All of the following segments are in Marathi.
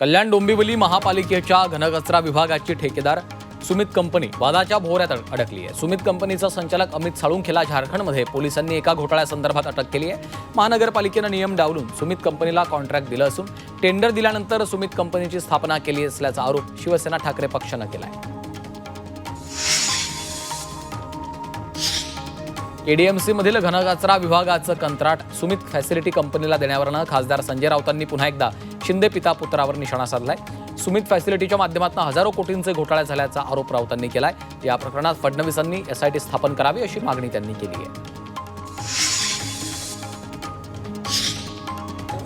कल्याण डोंबिवली महापालिकेच्या घनकचरा विभागाची ठेकेदार सुमित कंपनी वादाच्या भोवऱ्यात अडकली आहे. सुमित कंपनीचा संचालक अमित साळुंखेला झारखंडमध्ये पोलिसांनी एका घोटाळ्यासंदर्भात अटक केली आहे. महानगरपालिकेनं नियम डावलून सुमित कंपनीला कॉन्ट्रॅक्ट दिलं असून टेंडर दिल्यानंतर सुमित कंपनीची स्थापना केली असल्याचा आरोप शिवसेना ठाकरे पक्षानं केला आहे केडीएमसीमधील घनकचरा विभागाचं कंत्राट सुमित फॅसिलिटी कंपनीला देण्यावरनं खासदार संजय राऊतांनी पुन्हा एकदा शिंदे पिता पुत्रावर निशाणा साधलाय. सुमित फॅसिलिटीच्या माध्यमातून हजारो कोटींचे घोटाळे झाल्याचा आरोप राऊतांनी केलाय. या प्रकरणात फडणवीसांनी एसआयटी स्थापन करावी अशी मागणी त्यांनी केली आहे.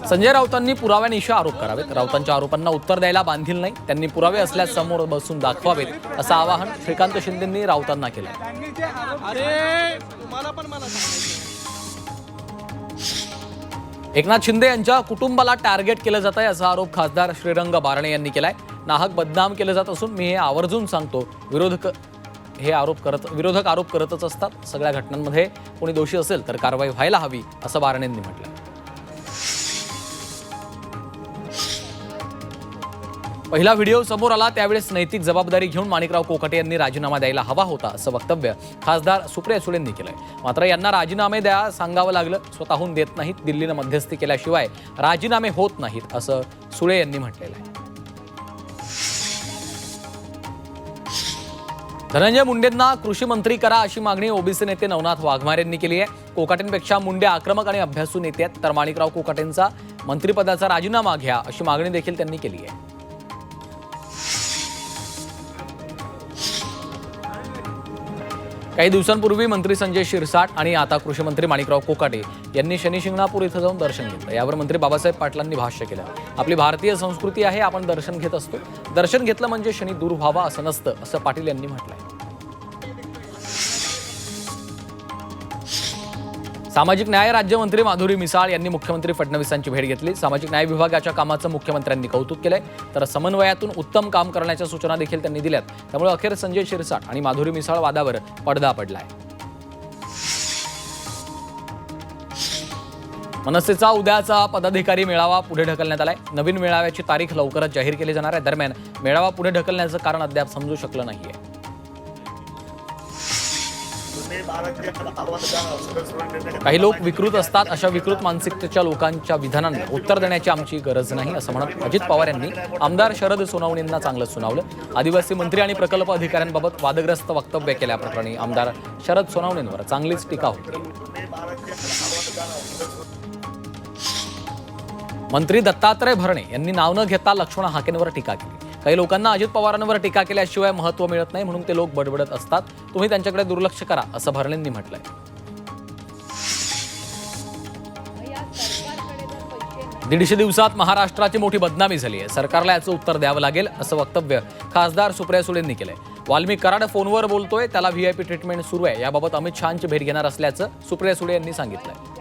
संजय राऊतांनी पुराव्यानिशी आरोप करावेत. राऊतांच्या आरोपांना उत्तर द्यायला बांधील नाही. त्यांनी पुरावे असल्यास समोर बसून दाखवावेत असं आवाहन श्रीकांत शिंदेंनी राऊतांना केलं एकनाथ शिंदे यांच्या कुटुंबाला टार्गेट केलं जात आहे असा आरोप खासदार श्रीरंग बारणे यांनी केलाय. नाहक बदनाम केलं जात असून मी हे आवर्जून सांगतो विरोधक हे आरोप करत विरोधक आरोप करतच असतात. सगळ्या घटनांमध्ये कोणी दोषी असेल तर कारवाई व्हायला हवी असं बारणेंनी म्हटलं पहिला व्हिडिओ समोर आला त्यावेळेस नैतिक जबाबदारी घेऊन माणिकराव कोकाटे यांनी राजीनामा द्यायला हवा होता असं वक्तव्य खासदार सुप्रिया सुळेंनी केलंय. मात्र यांना राजीनामे द्या सांगावं लागलं स्वतःहून देत नाहीत दिल्लीनं मध्यस्थी केल्याशिवाय राजीनामे होत नाहीत असं सुळे यांनी म्हटलेलं आहे. धनंजय मुंडेंना कृषी मंत्री करा अशी मागणी ओबीसी नेते नवनाथ वाघमारे यांनी केली आहे. कोकाटेंपेक्षा मुंडे आक्रमक आणि अभ्यासू नेते आहेत तर माणिकराव कोकाटेंचा मंत्रिपदाचा राजीनामा घ्या अशी मागणी देखील त्यांनी केली आहे. काही दिवसांपूर्वी मंत्री संजय शिरसाट आणि आता कृषी मंत्री माणिकराव कोकाटे यांनी शनिशिंगणापूर इथं जाऊन दर्शन घेतलं. यावर मंत्री बाबासाहेब पाटलांनी भाष्य केलं. आपली भारतीय संस्कृती आहे आपण दर्शन घेत असतो. दर्शन घेतलं म्हणजे शनी दूर व्हावा असं नसतं असं पाटील यांनी म्हटलंय. सामाजिक न्याय राज्यमंत्री माधुरी मिसाळ यांनी मुख्यमंत्री फडणवीसांची भेट घेतली. सामाजिक न्याय विभागाच्या कामाचं मुख्यमंत्र्यांनी कौतुक केलंय. तर समन्वयातून उत्तम काम करण्याच्या सूचना देखील त्यांनी दिल्यात. त्यामुळे अखेर संजय शिरसाट आणि माधुरी मिसाळ वादावर पडदा पडलाय. मनसेचा उद्याचा पदाधिकारी मेळावा पुढे ढकलण्यात आलाय. नवीन मेळाव्याची तारीख लवकरच जाहीर केली जाणार आहे. दरम्यान मेळावा पुढे ढकलण्याचं कारण अद्याप समजू शकलं नाहीये. काही लोक विकृत असतात. अशा विकृत मानसिकतेच्या लोकांच्या विधानांना उत्तर देण्याची आमची गरज नाही असं म्हणत अजित पवार यांनी आमदार शरद सोनवणेंना चांगलं सुनावलं. आदिवासी मंत्री आणि प्रकल्प अधिकाऱ्यांबाबत वादग्रस्त वक्तव्य केल्याप्रकरणी आमदार शरद सोनवणेंवर चांगलीच टीका होती. मंत्री दत्तात्रय भरणे यांनी नाव न घेता लक्ष्मण हाकेंवर टीका केली. काही लोकांना अजित पवारांवर टीका केल्याशिवाय महत्त्व मिळत नाही म्हणून ते लोक बडबडत असतात. तुम्ही त्यांच्याकडे दुर्लक्ष करा असं भरणेंनी म्हटलंय. दीडशे दिवसात महाराष्ट्राची मोठी बदनामी झाली आहे. सरकारला याचं उत्तर द्यावं लागेल असं वक्तव्य खासदार सुप्रिया सुळेंनी केलंय. वाल्मी कराड फोनवर बोलतोय त्याला व्हीआयपी ट्रीटमेंट सुरू आहे. याबाबत अमित शहाची भेट घेणार असल्याचं सुप्रिया सुळे यांनी सांगितलंय.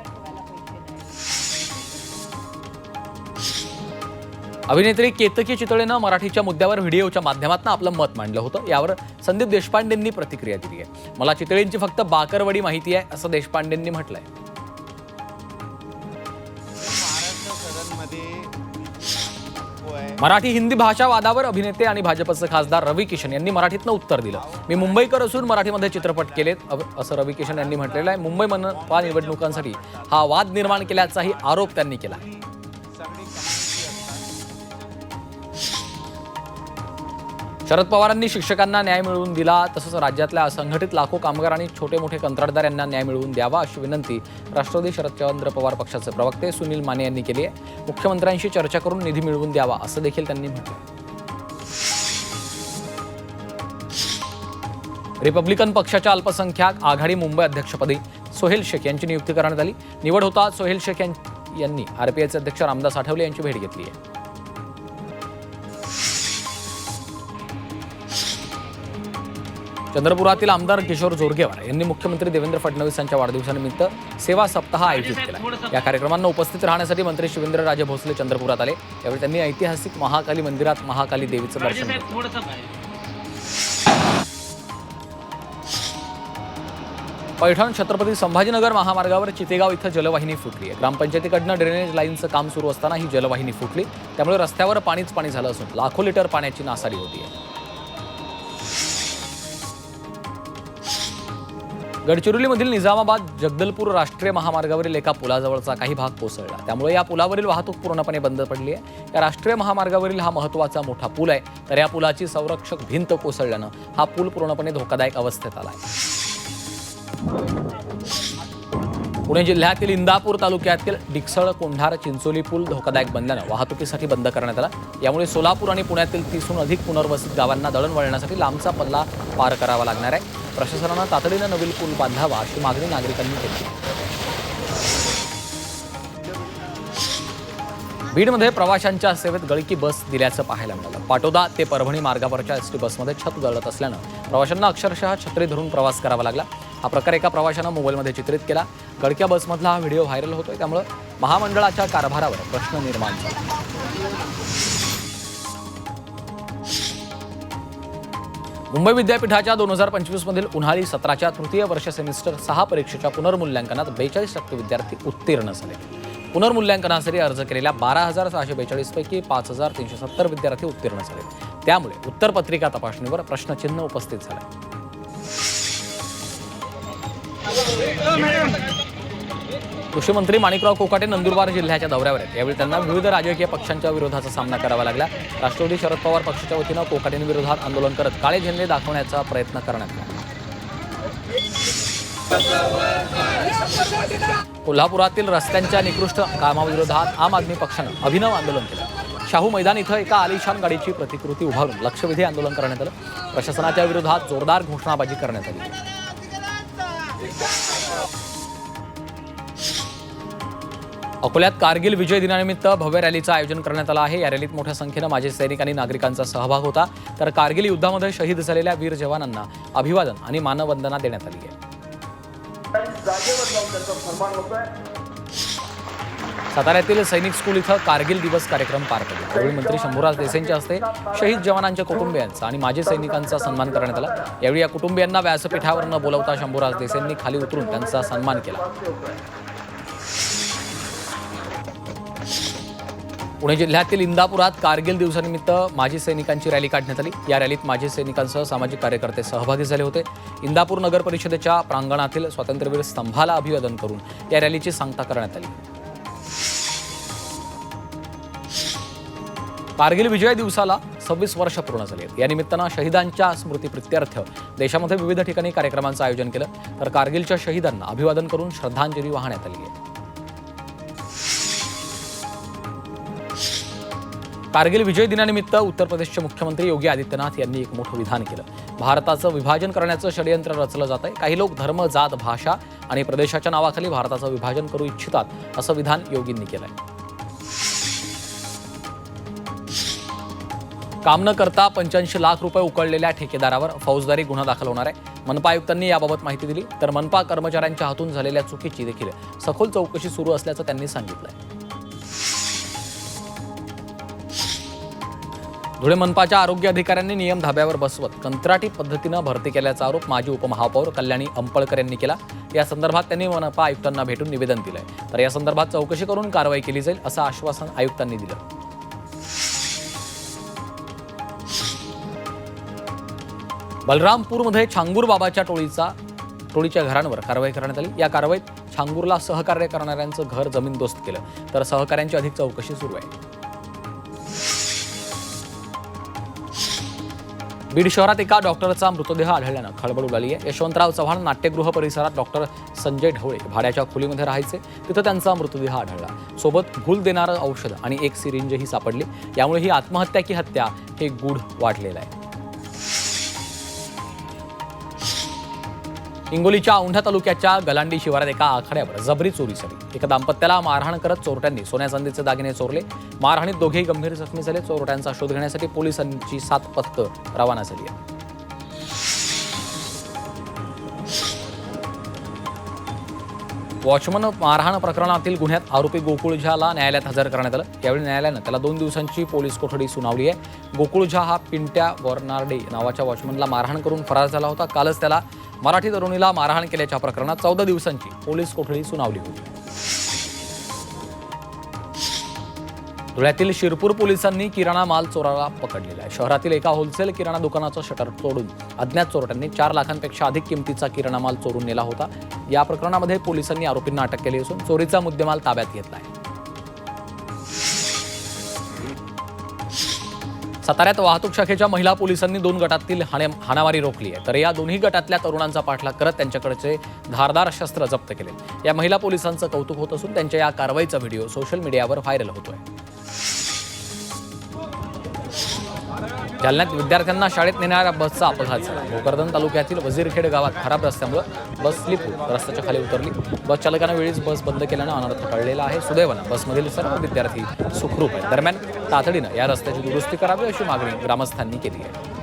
अभिनेत्री केतकी चितळेनं मराठीच्या मुद्द्यावर व्हिडिओच्या माध्यमातून आपलं मत मांडलं होतं. यावर संदीप देशपांडेंनी प्रतिक्रिया दिली आहे. मला चितळेंची फक्त बाकरवडी माहिती आहे असं देशपांडेंनी म्हटलंय. मराठी हिंदी भाषा वादावर अभिनेते आणि भाजपचे खासदार रवी किशन यांनी मराठीतनं उत्तर दिलं. मी मुंबईकर असून मराठीमध्ये चित्रपट केलेत असं रवी किशन यांनी म्हटलेलं आहे. मुंबई मनपा निवडणुकांसाठी हा वाद निर्माण केल्याचाही आरोप त्यांनी केला आहे. शरद पवारांनी शिक्षकांना न्याय मिळवून दिला तसंच राज्यातल्या असंघटित लाखो कामगार आणि छोटे मोठे कंत्राटदार यांना न्याय मिळवून द्यावा अशी विनंती राष्ट्रवादी शरदचंद्र पवार पक्षाचे प्रवक्ते सुनील माने यांनी केली आहे. मुख्यमंत्र्यांशी चर्चा करून निधी मिळवून द्यावा असं देखील त्यांनी म्हटलं रिपब्लिकन पक्षाच्या अल्पसंख्याक आघाडी मुंबई अध्यक्षपदी सोहेल शेख यांची नियुक्ती करण्यात आली. निवड होताच सोहेल शेख यां- यांनी आरपीआयचे अध्यक्ष रामदास आठवले यांची भेट घेतली आहे. चंद्रपुरातील आमदार किशोर जोरगेवार यांनी मुख्यमंत्री देवेंद्र फडणवीस यांच्या वाढदिवसानिमित्त सेवा सप्ताह आयोजित केला. या कार्यक्रमांना उपस्थित राहण्यासाठी मंत्री शिवेंद्रराजे भोसले चंद्रपुरात आले. यावेळी त्यांनी ऐतिहासिक महाकाली मंदिरात महाकाली देवीचं दर्शन घेतलं पैठण छत्रपती संभाजीनगर महामार्गावर चितेगाव इथं जलवाहिनी फुटली. आहे ग्रामपंचायतीकडनं ड्रेनेज लाईनचं काम सुरू असताना ही जलवाहिनी फुटली. त्यामुळे रस्त्यावर पाणीच पाणी झालं असून लाखो लिटर पाण्याची नासाडी होती गडचिरोलीमधील निजामाबाद जगदलपूर राष्ट्रीय महामार्गावरील एका पुलाजवळचा काही भाग कोसळला. त्यामुळे या पुलावरील वाहतूक पूर्णपणे बंद पडली आहे. या राष्ट्रीय महामार्गावरील हा महत्त्वाचा मोठा पूल आहे. तर या पुलाची संरक्षक भिंत कोसळल्यानं हा पूल पूर्णपणे धोकादायक अवस्थेत आला आहे. पुणे जिल्ह्यातील इंदापूर तालुक्यातील डिकसळ कोंढार चिंचोली पूल धोकादायक बनल्यानं वाहतुकीसाठी बंद करण्यात आला. यामुळे सोलापूर आणि पुण्यातील तीसहून अधिक पुनर्वसित गावांना दळणवळणासाठी लांबचा पल्ला पार करावा लागणार आहे. प्रशासनानं तातडीनं नवीन पूल बांधावा अशी मागणी नागरिकांनी केली. बीडमध्ये प्रवाशांच्या सेवेत गळकी बस दिल्याचं पाहायला मिळालं. पाटोदा ते परभणी मार्गावरच्या एस टी बसमध्ये छत गळत असल्यानं प्रवाशांना अक्षरशः छत्री धरून प्रवास करावा लागला. हा प्रकार एका प्रवाशानं मोबाईलमध्ये चित्रित केला. गडक्या बसमधला हा व्हिडिओ व्हायरल होतोय. त्यामुळं महामंडळाच्या कारभारावर प्रश्न निर्माण झाला. मुंबई विद्यापीठाच्या दोन हजार पंचवीसमधील उन्हाळी सत्राच्या तृतीय वर्ष सेमिस्टर सहा परीक्षेच्या पुनर्मूल्यांकनात बेचाळीस टक्के विद्यार्थी उत्तीर्ण झाले. पुनर्मूल्यांकनासाठी अर्ज केलेल्या बारा हजार सहाशे बेचाळीसपैकी पाच हजार तीनशे सत्तर विद्यार्थी उत्तीर्ण झाले. त्यामुळे उत्तरपत्रिका तपासणीवर प्रश्नचिन्ह उपस्थित झालं. कृषी मंत्री माणिकराव कोकाटे नंदुरबार जिल्ह्याच्या दौऱ्यावर आहेत. यावेळी त्यांना विविध राजकीय पक्षांच्या विरोधाचा सामना करावा लागला. राष्ट्रवादी शरद पवार पक्षाच्या वतीनं कोकाटेंविरोधात आंदोलन करत काळे झेंडे दाखवण्याचा प्रयत्न करण्यात आला. कोल्हापुरातील रस्त्यांच्या निकृष्ट कामाविरोधात आम आदमी पक्षानं अभिनव आंदोलन केलं. शाहू मैदान इथं एका आलिशान गाडीची प्रतिकृती उभारून लक्षवेधी आंदोलन करण्यात आलं. प्रशासनाच्या विरोधात जोरदार घोषणाबाजी करण्यात आली. अकोल्यात कारगिल विजय दिनानिमित्त भव्य रॅलीचं आयोजन करण्यात आलं आहे. या रॅलीत मोठ्या संख्येनं माजी सैनिक आणि नागरिकांचा सहभाग होता. तर कारगिल युद्धामध्ये शहीद झालेल्या वीर जवानांना अभिवादन आणि मानवंदना देण्यात आली आहे. साताऱ्यातील सैनिक स्कूल इथं कारगिल दिवस कार्यक्रम पार पडला. यावेळी मंत्री शंभूराज देसाईंच्या हस्ते शहीद जवानांच्या कुटुंबियांचा आणि माजी सैनिकांचा सन्मान करण्यात आला. यावेळी या कुटुंबियांना व्यासपीठावर न बोलवता शंभूराज देसाईंनी खाली उतरून त्यांचा सन्मान केला. पुणे जिल्ह्यातील इंदापुरात कारगिल दिवसानिमित्त माजी सैनिकांची रॅली काढण्यात आली. या रॅलीत माजी सैनिकांसह सामाजिक कार्यकर्ते सहभागी झाले होते. इंदापूर नगर परिषदेच्या प्रांगणातील स्वातंत्र्यवीर स्तंभाला अभिवादन करून या रॅलीची सांगता करण्यात आली. कारगिल विजय दिवसाला सव्वीस वर्ष पूर्ण झाली या निमित्तानं शहीदांच्या स्मृतीप्रित्यर्थ देशामध्ये विविध ठिकाणी कार्यक्रमांचं आयोजन केलं. तर कारगिलच्या शहीदांना अभिवादन करून श्रद्धांजली वाहण्यात आली आहे. कारगिल विजय दिनानिमित्त उत्तर प्रदेशचे मुख्यमंत्री योगी आदित्यनाथ यांनी एक मोठं विधान केलं. भारताचं विभाजन करण्याचं षडयंत्र रचलं जात आहे काही लोक धर्म जात भाषा आणि प्रदेशाच्या नावाखाली भारताचं विभाजन करू इच्छितात असं विधान योगींनी केलंय. काम न करता पंच्याऐंशी लाख रुपये उकळलेल्या ठेकेदारावर फौजदारी गुन्हा दाखल होणार आहे. मनपा आयुक्तांनी याबाबत माहिती दिली. तर मनपा कर्मचाऱ्यांच्या हातून झालेल्या चुकीची देखील सखोल चौकशी सुरू असल्याचं त्यांनी सांगितलंय. धुळे मनपाच्या आरोग्य अधिकाऱ्यांनी नियम धाब्यावर बसवत कंत्राटी पद्धतीनं भरती केल्याचा आरोप माजी उपमहापौर कल्याणी अंपळकर यांनी केला. या संदर्भात त्यांनी मनपा आयुक्तांना भेटून निवेदन दिलंय. तर या संदर्भात चौकशी करून कारवाई केली जाईल असं आश्वासन आयुक्तांनी दिलं. बलरामपूरमध्ये छांगूर बाबाच्या टोळीचा टोळीच्या घरांवर कारवाई करण्यात आली. या कारवाईत छांगूरला सहकार्य करणाऱ्यांचं घर जमीनदोस्त केलं. तर सहकाऱ्यांची अधिक चौकशी सुरू आहे. बीड शहरात एका डॉक्टरचा मृतदेह आढळल्यानं खळबळ उडाली आहे. यशवंतराव चव्हाण नाट्यगृह परिसरात डॉक्टर संजय ढवळे भाड्याच्या खोलीमध्ये राहायचे. तिथं त्यांचा मृतदेह आढळला. सोबत भूल देणारं औषध आणि एक सिरिंजही सापडली. यामुळे ही आत्महत्या की हत्या हे गूढ वाढलेलं आहे. हिंगोलीच्या औंढा तालुक्याच्या गलांडी शिवारात एका आखाड्यावर जबरी चोरी झाली. एका दाम्पत्याला मारहाण करत चोरट्यांनी सोन्या चांदीचे दागिने चोरले. मारहाणीत दोघेही गंभीर जखमी झाले. चोरट्यांचा शोध घेण्यासाठी पोलिसांची सात पथकं रवाना झाली आहेत. वॉचमन मारहाण प्रकरणातील गुन्ह्यात आरोपी गोकुळ न्यायालयात हजर करण्यात आलं. यावेळी न्यायालयानं त्याला दोन दिवसांची पोलीस कोठडी सुनावली आहे. गोकुळ झा हा पिंट्या वर्नार्डे नावाच्या वॉचमनला मारहाण करून फरार झाला होता. कालच त्याला मराठी तरुणीला मारहाण केल्याच्या प्रकरणात चौदा दिवसांची पोलीस कोठडी सुनावली होती. धुळ्यातील शिरपूर पोलिसांनी किराणा माल चोराला पकडलेला आहे. शहरातील एका होलसेल किराणा दुकानाचं शटर तोडून अज्ञात चोरट्यांनी चार लाखांपेक्षा अधिक किमतीचा किराणा माल चोरून नेला होता. या प्रकरणामध्ये पोलिसांनी आरोपींना अटक केली असून चोरीचा मुद्देमाल ताब्यात घेतला आहे. साताऱ्यात वाहतूक शाखेच्या महिला पोलिसांनी दोन गटातील हाणे हाणामारी रोखली आहे. तर या दोन्ही गटातल्या तरुणांचा पाठलाग करत त्यांच्याकडचे धारदार शस्त्र जप्त केले. या महिला पोलिसांचं कौतुक होत असून त्यांच्या या कारवाईचा व्हिडिओ सोशल मीडियावर व्हायरल होतोय. जालन्यात विद्यार्थ्यांना शाळेत नेणाऱ्या बसचा अपघात झाला. भोकरदन तालुक्यातील वजीरखेड गावात खराब रस्त्यामुळे बस स्लिप रस्त्याच्या खाली उतरली. बस चालकानं वेळीच बस बंद केल्यानं अनर्थ टळलेला आहे. सुदैवानं बसमधील सर्व विद्यार्थी सुखरूप आहेत. दरम्यान तातडीनं या रस्त्याची दुरुस्ती करावी अशी मागणी ग्रामस्थांनी केली आहे.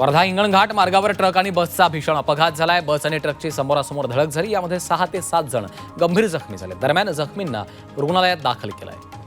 वर्धा हिंगणघाट मार्गावर ट्रक आणि बसचा भीषण अपघात झालाय. बस आणि ट्रकची समोरासमोर धडक झाली. यामध्ये सहा ते सात जण गंभीर जखमी झाले. दरम्यान जखमींना रुग्णालयात दाखल केलं आहे